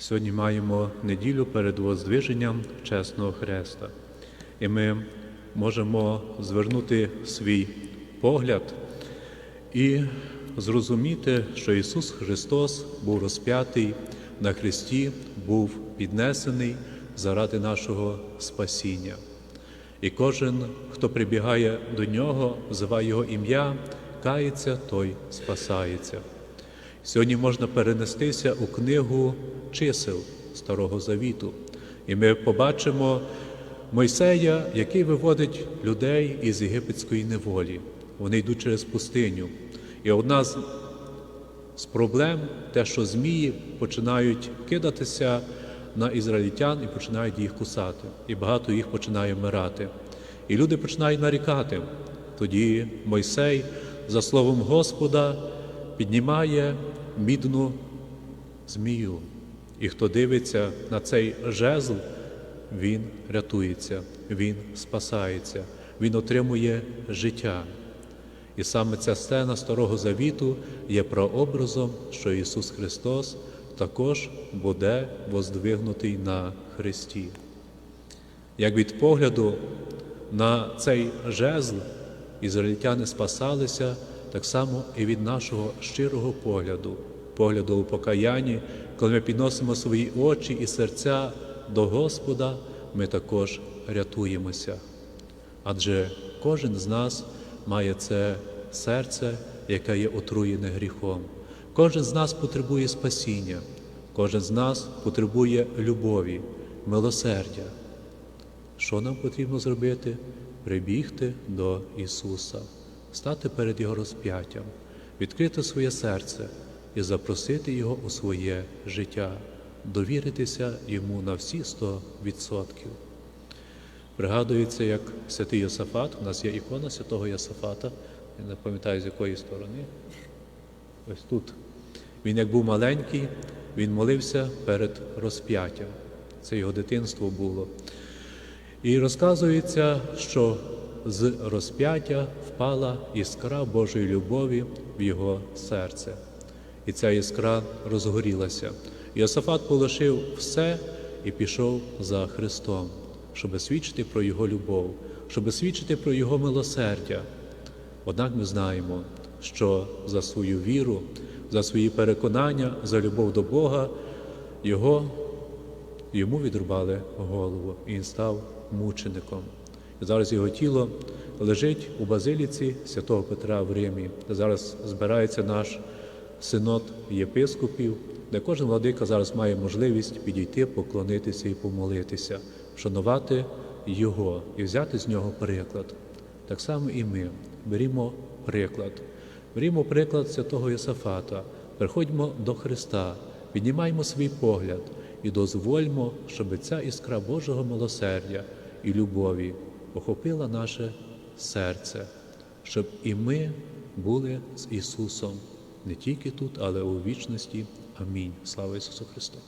Сьогодні маємо неділю перед воздвиженням Чесного Хреста. І ми можемо звернути свій погляд і зрозуміти, що Ісус Христос був розп'ятий на Христі, був піднесений заради нашого спасіння. І кожен, хто прибігає до Нього, взиває Його ім'я, кається, той спасається. Сьогодні можна перенестися у книгу чисел Старого Завіту, і ми побачимо Мойсея, який виводить людей із єгипетської неволі. Вони йдуть через пустиню. І одна з, з проблем те, що змії починають кидатися на ізраїльтян і починають їх кусати. І багато їх починає вмирати. І люди починають нарікати. Тоді Мойсей, за словом Господа, піднімає мідну змію. І хто дивиться на цей жезл, він рятується, він спасається, він отримує життя. І саме ця сцена Старого Завіту є прообразом, що Ісус Христос також буде воздвигнутий на Христі. Як від погляду на цей жезл ізраїльтяни спасалися, так само і від нашого щирого погляду, погляду у покаянні, коли ми підносимо свої очі і серця до Господа, ми також рятуємося. Адже кожен з нас має це серце, яке є отруєне гріхом. Кожен з нас потребує спасіння, кожен з нас потребує любові, милосердя. Що нам потрібно зробити? Прибігти до Ісуса, стати перед Його розп'яттям, відкрити своє серце і запросити Його у своє життя, довіритися Йому на всі 100%. Пригадується, як святий Йосафат, у нас є ікона святого Йосафата, я не пам'ятаю з якої сторони. Ось тут. Він як був маленький, він молився перед розп'яттям. Це його дитинство було. І розказується, що з розп'яття впала іскра Божої любові в його серце. І ця іскра розгорілася. Йосафат полишив все і пішов за Христом, щоб свідчити про Його любов, щоб свідчити про Його милосердя. Однак ми знаємо, що за свою віру, за свої переконання, за любов до Бога, його, йому відрубали голову, і він став мучеником. Зараз його тіло лежить у базиліці святого Петра в Римі, зараз збирається наш синод єпископів, де кожен владика зараз має можливість підійти, поклонитися і помолитися, вшанувати Його і взяти з нього приклад. Так само і ми берімо приклад. Берімо приклад святого Йосафата, приходьмо до Христа, піднімаємо свій погляд і дозвольмо, щоб ця іскра Божого милосердя і любові охопила наше серце, щоб і ми були з Ісусом не тільки тут, але у вічності. Амінь. Слава Ісусу Христу!